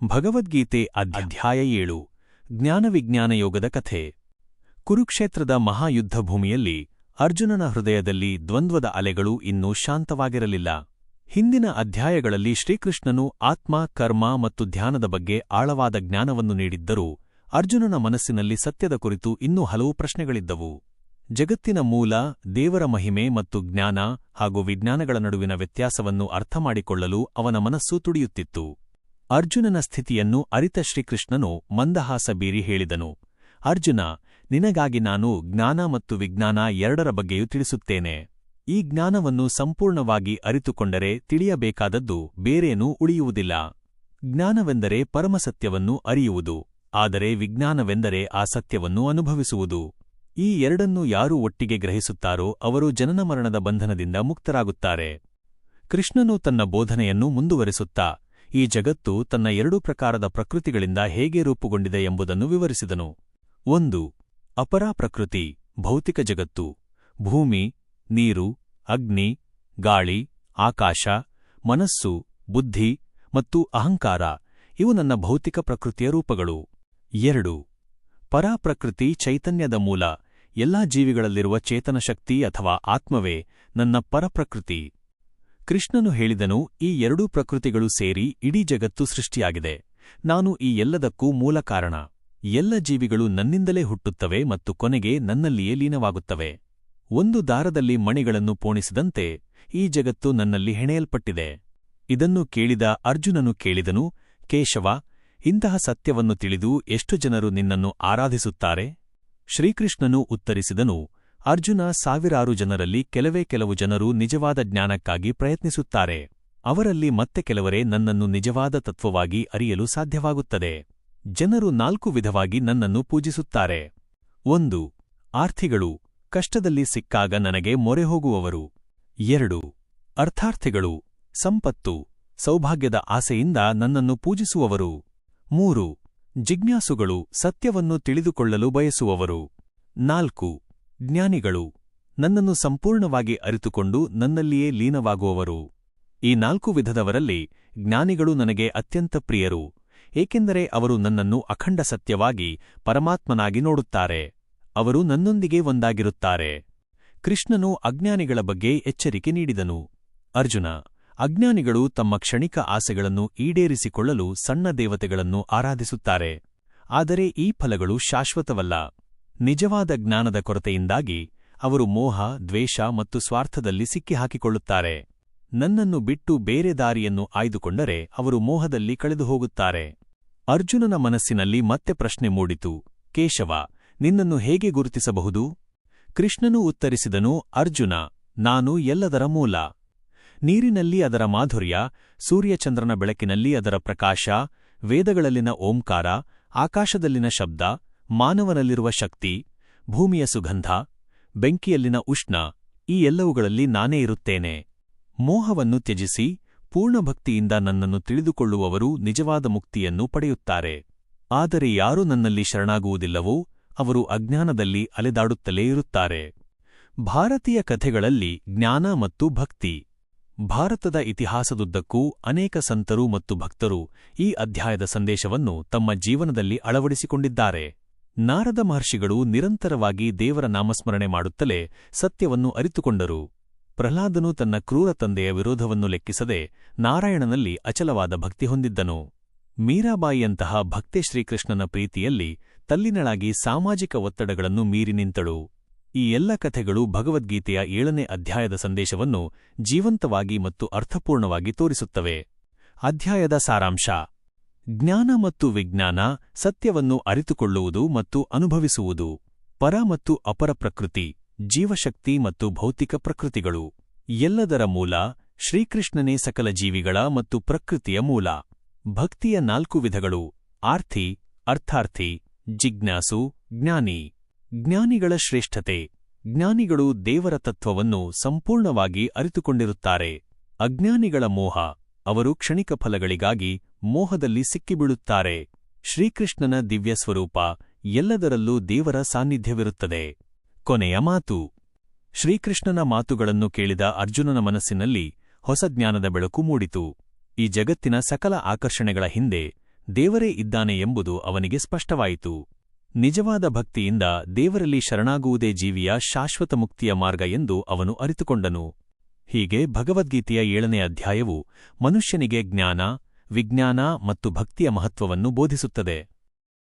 ಭಗವದ್ಗೀತೆ ಅಧ್ಯಾಯ ಏಳು, ಜ್ಞಾನವಿಜ್ಞಾನ ಯೋಗದ ಕಥೆ. ಕುರುಕ್ಷೇತ್ರದ ಮಹಾಯುದ್ಧ ಭೂಮಿಯಲ್ಲಿ ಅರ್ಜುನನ ಹೃದಯದಲ್ಲಿ ದ್ವಂದ್ವದ ಅಲೆಗಳು ಇನ್ನೂ ಶಾಂತವಾಗಿರಲಿಲ್ಲ. ಹಿಂದಿನ ಅಧ್ಯಾಯಗಳಲ್ಲಿ ಶ್ರೀಕೃಷ್ಣನು ಆತ್ಮ, ಕರ್ಮ ಮತ್ತು ಧ್ಯಾನದ ಬಗ್ಗೆ ಆಳವಾದ ಜ್ಞಾನವನ್ನು ನೀಡಿದ್ದರೂ ಅರ್ಜುನನ ಮನಸ್ಸಿನಲ್ಲಿ ಸತ್ಯದ ಕುರಿತು ಇನ್ನೂ ಹಲವು ಪ್ರಶ್ನೆಗಳಿದ್ದವು. ಜಗತ್ತಿನ ಮೂಲ, ದೇವರ ಮಹಿಮೆ ಮತ್ತು ಜ್ಞಾನ ಹಾಗೂ ವಿಜ್ಞಾನಗಳ ನಡುವಿನ ವ್ಯತ್ಯಾಸವನ್ನು ಅರ್ಥಮಾಡಿಕೊಳ್ಳಲು ಅವನ ಮನಸ್ಸು ತುಡಿಯುತ್ತಿತ್ತು. ಅರ್ಜುನನ ಸ್ಥಿತಿಯನ್ನು ಅರಿತ ಶ್ರೀಕೃಷ್ಣನು ಮಂದಹಾಸ ಬೀರಿ ಹೇಳಿದನು. ಅರ್ಜುನ, ನಿನಗಾಗಿ ನಾನು ಜ್ಞಾನ ಮತ್ತು ವಿಜ್ಞಾನ ಎರಡರ ಬಗ್ಗೆಯೂ ತಿಳಿಸುತ್ತೇನೆ. ಈ ಜ್ಞಾನವನ್ನು ಸಂಪೂರ್ಣವಾಗಿ ಅರಿತುಕೊಂಡರೆ ತಿಳಿಯಬೇಕಾದದ್ದು ಬೇರೇನೂ ಉಳಿಯುವುದಿಲ್ಲ. ಜ್ಞಾನವೆಂದರೆ ಪರಮಸತ್ಯವನ್ನು ಅರಿಯುವುದು, ಆದರೆ ವಿಜ್ಞಾನವೆಂದರೆ ಆ ಸತ್ಯವನ್ನು ಅನುಭವಿಸುವುದು. ಈ ಎರಡನ್ನೂ ಯಾರು ಒಟ್ಟಿಗೆ ಗ್ರಹಿಸುತ್ತಾರೋ ಅವರು ಜನನಮರಣದ ಬಂಧನದಿಂದ ಮುಕ್ತರಾಗುತ್ತಾರೆ. ಕೃಷ್ಣನು ತನ್ನ ಬೋಧನೆಯನ್ನು ಮುಂದುವರಿಸುತ್ತಾ ಈ ಜಗತ್ತು ತನ್ನ ಎರಡು ಪ್ರಕಾರದ ಪ್ರಕೃತಿಗಳಿಂದ ಹೇಗೆ ರೂಪುಗೊಂಡಿದೆ ಎಂಬುದನ್ನು ವಿವರಿಸಿದನು. ಒಂದು, ಅಪರಾ ಪ್ರಕೃತಿ, ಭೌತಿಕ ಜಗತ್ತು. ಭೂಮಿ, ನೀರು, ಅಗ್ನಿ, ಗಾಳಿ, ಆಕಾಶ, ಮನಸ್ಸು, ಬುದ್ಧಿ ಮತ್ತು ಅಹಂಕಾರ. ಇವು ನನ್ನ ಭೌತಿಕ ಪ್ರಕೃತಿಯ ರೂಪಗಳು. ಎರಡು ಪರಾಪ್ರಕೃತಿ ಚೈತನ್ಯದ ಮೂಲ. ಎಲ್ಲಾ ಜೀವಿಗಳಲ್ಲಿರುವ ಚೇತನ ಶಕ್ತಿ ಅಥವಾ ಆತ್ಮವೇ ನನ್ನ ಪರಪ್ರಕೃತಿ ಕೃಷ್ಣನು ಹೇಳಿದನು, ಈ ಎರಡೂ ಪ್ರಕೃತಿಗಳು ಸೇರಿ ಇಡೀ ಜಗತ್ತು ಸೃಷ್ಟಿಯಾಗಿದೆ. ನಾನು ಈ ಎಲ್ಲದಕ್ಕೂ ಮೂಲ ಕಾರಣ. ಎಲ್ಲ ಜೀವಿಗಳು ನನ್ನಿಂದಲೇ ಹುಟ್ಟುತ್ತವೆ ಮತ್ತು ಕೊನೆಗೆ ನನ್ನಲ್ಲಿಯೇ ಲೀನವಾಗುತ್ತವೆ. ಒಂದು ದಾರದಲ್ಲಿ ಮಣಿಗಳನ್ನು ಪೋಣಿಸಿದಂತೆ ಈ ಜಗತ್ತು ನನ್ನಲ್ಲಿ ಹೆಣೆಯಲ್ಪಟ್ಟಿದೆ. ಇದನ್ನು ಕೇಳಿದ ಅರ್ಜುನನು ಕೇಳಿದನು, ಕೇಶವ, ಇಂತಹ ಸತ್ಯವನ್ನು ತಿಳಿದು ಎಷ್ಟು ಜನರು ನಿನ್ನನ್ನು ಆರಾಧಿಸುತ್ತಾರೆ? ಶ್ರೀಕೃಷ್ಣನು ಉತ್ತರಿಸಿದನು ಅರ್ಜುನ ಸಾವಿರಾರು ಜನರಲ್ಲಿ ಕೆಲವೇ ಕೆಲವು ಜನರು ನಿಜವಾದ ಜ್ಞಾನಕ್ಕಾಗಿ ಪ್ರಯತ್ನಿಸುತ್ತಾರೆ. ಅವರಲ್ಲಿ ಮತ್ತೆ ಕೆಲವರೇ ನನ್ನನ್ನು ನಿಜವಾದ ತತ್ವವಾಗಿ ಅರಿಯಲು ಸಾಧ್ಯವಾಗುತ್ತದೆ. ಜನರು ನಾಲ್ಕು ವಿಧವಾಗಿ ನನ್ನನ್ನು ಪೂಜಿಸುತ್ತಾರೆ. ಒಂದು, ಆರ್ಥಿಗಳು. ಕಷ್ಟದಲ್ಲಿ ಸಿಕ್ಕಾಗ ನನಗೆ ಮೊರೆ ಹೋಗುವವರು. ಎರಡು, ಅರ್ಥಾರ್ಥಿಗಳು. ಸಂಪತ್ತು. ಸೌಭಾಗ್ಯದ ಆಸೆಯಿಂದ ನನ್ನನ್ನು ಪೂಜಿಸುವವರು. ಮೂರು, ಜಿಜ್ಞಾಸುಗಳು ಸತ್ಯವನ್ನು ತಿಳಿದುಕೊಳ್ಳಲು ಬಯಸುವವರು. ನಾಲ್ಕು ಜ್ಞಾನಿಗಳು ನನ್ನನ್ನು ಸಂಪೂರ್ಣವಾಗಿ ಅರಿತುಕೊಂಡು ನನ್ನಲ್ಲಿಯೇ ಲೀನವಾಗುವವರು. ಈ ನಾಲ್ಕು ವಿಧದವರಲ್ಲಿ ಜ್ಞಾನಿಗಳು ನನಗೆ ಅತ್ಯಂತ ಪ್ರಿಯರು, ಏಕೆಂದರೆ ಅವರು ನನ್ನನ್ನು ಅಖಂಡ ಸತ್ಯವಾಗಿ ಪರಮಾತ್ಮನಾಗಿ ನೋಡುತ್ತಾರೆ. ಅವರು ನನ್ನೊಂದಿಗೆ ಒಂದಾಗಿರುತ್ತಾರೆ. ಕೃಷ್ಣನು ಅಜ್ಞಾನಿಗಳ ಬಗ್ಗೆ ಎಚ್ಚರಿಕೆ ನೀಡಿದನು. ಅರ್ಜುನ, ಅಜ್ಞಾನಿಗಳು ತಮ್ಮ ಕ್ಷಣಿಕ ಆಸೆಗಳನ್ನು ಈಡೇರಿಸಿಕೊಳ್ಳಲು ಸಣ್ಣ ದೇವತೆಗಳನ್ನು ಆರಾಧಿಸುತ್ತಾರೆ. ಆದರೆ ಈ ಫಲಗಳು ಶಾಶ್ವತವಲ್ಲ. ನಿಜವಾದ ಜ್ಞಾನದ ಕೊರತೆಯಿಂದಾಗಿ ಅವರು ಮೋಹ, ದ್ವೇಷ ಮತ್ತು ಸ್ವಾರ್ಥದಲ್ಲಿ ಸಿಕ್ಕಿಹಾಕಿಕೊಳ್ಳುತ್ತಾರೆ. ನನ್ನನ್ನು ಬಿಟ್ಟು ಬೇರೆ ದಾರಿಯನ್ನು ಆಯ್ದುಕೊಂಡರೆ ಅವರು ಮೋಹದಲ್ಲಿ ಕಳೆದುಹೋಗುತ್ತಾರೆ. ಅರ್ಜುನನ ಮನಸ್ಸಿನಲ್ಲಿ ಮತ್ತೆ ಪ್ರಶ್ನೆ ಮೂಡಿತು. ಕೇಶವ, ನಿನ್ನನ್ನು ಹೇಗೆ ಗುರುತಿಸಬಹುದು? ಕೃಷ್ಣನು ಉತ್ತರಿಸಿದನು, ಅರ್ಜುನ, ನಾನು ಎಲ್ಲದರ ಮೂಲ. ನೀರಿನಲ್ಲಿ ಅದರ ಮಾಧುರ್ಯ, ಸೂರ್ಯಚಂದ್ರನ ಬೆಳಕಿನಲ್ಲಿ ಅದರ ಪ್ರಕಾಶ, ವೇದಗಳಲ್ಲಿನ ಓಂಕಾರ, ಆಕಾಶದಲ್ಲಿನ ಶಬ್ದ ಮಾನವನಲ್ಲಿರುವ ಶಕ್ತಿ, ಭೂಮಿಯ ಸುಗಂಧ, ಬೆಂಕಿಯಲ್ಲಿನ ಉಷ್ಣ, ಈ ಎಲ್ಲವುಗಳಲ್ಲಿ ನಾನೇ ಇರುತ್ತೇನೆ. ಮೋಹವನ್ನು ತ್ಯಜಿಸಿ, ಪೂರ್ಣಭಕ್ತಿಯಿಂದ ನನ್ನನ್ನು ತಿಳಿದುಕೊಳ್ಳುವವರು ನಿಜವಾದ ಮುಕ್ತಿಯನ್ನು ಪಡೆಯುತ್ತಾರೆ. ಆದರೆ ಯಾರು ನನ್ನಲ್ಲಿ ಶರಣಾಗುವುದಿಲ್ಲವೋ, ಅವರು ಅಜ್ಞಾನದಲ್ಲಿ ಅಲೆದಾಡುತ್ತಲೇ ಇರುತ್ತಾರೆ. ಭಾರತೀಯ ಕಥೆಗಳಲ್ಲಿ ಜ್ಞಾನ ಮತ್ತು ಭಕ್ತಿ. ಭಾರತದ ಇತಿಹಾಸದುದ್ದಕ್ಕೂ ಅನೇಕ ಸಂತರು ಮತ್ತು ಭಕ್ತರು ಈ ಅಧ್ಯಾಯದ ಸಂದೇಶವನ್ನು ತಮ್ಮ ಜೀವನದಲ್ಲಿ ಅಳವಡಿಸಿಕೊಂಡಿದ್ದಾರೆ. ನಾರದ ಮಹರ್ಷಿಗಳು ನಿರಂತರವಾಗಿ ದೇವರ ನಾಮಸ್ಮರಣೆ ಮಾಡುತ್ತಲೇ ಸತ್ಯವನ್ನು ಅರಿತುಕೊಂಡರು. ಪ್ರಹ್ಲಾದನು ತನ್ನ ಕ್ರೂರ ತಂದೆಯ ವಿರೋಧವನ್ನು ಲೆಕ್ಕಿಸದೆ ನಾರಾಯಣನಲ್ಲಿ ಅಚಲವಾದ ಭಕ್ತಿ ಹೊಂದಿದ್ದನು. ಮೀರಾಬಾಯಿಯಂತಹ ಭಕ್ತೆ ಶ್ರೀಕೃಷ್ಣನ ಪ್ರೀತಿಯಲ್ಲಿ ತಲ್ಲಿನಳಾಗಿ ಸಾಮಾಜಿಕ ಒತ್ತಡಗಳನ್ನು ಮೀರಿ ನಿಂತಳು. ಈ ಎಲ್ಲ ಕಥೆಗಳು ಭಗವದ್ಗೀತೆಯ ಏಳನೇ ಅಧ್ಯಾಯದ ಸಂದೇಶವನ್ನು ಜೀವಂತವಾಗಿ ಮತ್ತು ಅರ್ಥಪೂರ್ಣವಾಗಿ ತೋರಿಸುತ್ತವೆ. ಅಧ್ಯಾಯದ ಸಾರಾಂಶ. ಜ್ಞಾನ ಮತ್ತು ವಿಜ್ಞಾನ ಸತ್ಯವನ್ನು ಅರಿತುಕೊಳ್ಳುವುದು ಮತ್ತು ಅನುಭವಿಸುವುದು. ಪರ ಮತ್ತು ಅಪರ ಪ್ರಕೃತಿ, ಜೀವಶಕ್ತಿ ಮತ್ತು ಭೌತಿಕ ಪ್ರಕೃತಿಗಳು. ಎಲ್ಲದರ ಮೂಲ, ಶ್ರೀಕೃಷ್ಣನೇ ಸಕಲ ಜೀವಿಗಳ ಮತ್ತು ಪ್ರಕೃತಿಯ ಮೂಲ. ಭಕ್ತಿಯ ನಾಲ್ಕು ವಿಧಗಳು ಆರ್ಥಿ ಅರ್ಥಾರ್ಥಿ, ಜಿಜ್ಞಾಸು, ಜ್ಞಾನಿ. ಜ್ಞಾನಿಗಳ ಶ್ರೇಷ್ಠತೆ, ಜ್ಞಾನಿಗಳು ದೇವರ ತತ್ವವನ್ನು ಸಂಪೂರ್ಣವಾಗಿ ಅರಿತುಕೊಂಡಿರುತ್ತಾರೆ. ಅಜ್ಞಾನಿಗಳ ಮೋಹ ಅವರು ಕ್ಷಣಿಕ ಫಲಗಳಿಗಾಗಿ ಮೋಹದಲ್ಲಿ ಸಿಕ್ಕಿಬೀಳುತ್ತಾರೆ. ಶ್ರೀಕೃಷ್ಣನ ದಿವ್ಯ ಸ್ವರೂಪ ಎಲ್ಲದರಲ್ಲೂ ದೇವರ ಸಾನ್ನಿಧ್ಯವಿರುತ್ತದೆ. ಕೊನೆಯ ಮಾತು. ಶ್ರೀಕೃಷ್ಣನ ಮಾತುಗಳನ್ನು ಕೇಳಿದ ಅರ್ಜುನನ ಮನಸ್ಸಿನಲ್ಲಿ ಹೊಸ ಜ್ಞಾನದ ಬೆಳಕು ಮೂಡಿತು. ಈ ಜಗತ್ತಿನ ಸಕಲ ಆಕರ್ಷಣೆಗಳ ಹಿಂದೆ ದೇವರೇ ಇದ್ದಾನೆ ಎಂಬುದು ಅವನಿಗೆ ಸ್ಪಷ್ಟವಾಯಿತು. ನಿಜವಾದ ಭಕ್ತಿಯಿಂದ ದೇವರಲ್ಲಿ ಶರಣಾಗುವುದೇ ಜೀವಿಯ ಶಾಶ್ವತ ಮುಕ್ತಿಯ ಮಾರ್ಗ ಎಂದು ಅವನು ಅರಿತುಕೊಂಡನು. ಹೀಗೆ ಭಗವದ್ಗೀತೆಯ ಏಳನೇ ಅಧ್ಯಾಯವು ಮನುಷ್ಯನಿಗೆ ಜ್ಞಾನ ವಿಜ್ಞಾನ ಮತ್ತು ಭಕ್ತಿಯ ಮಹತ್ವವನ್ನು ಬೋಧಿಸುತ್ತದೆ.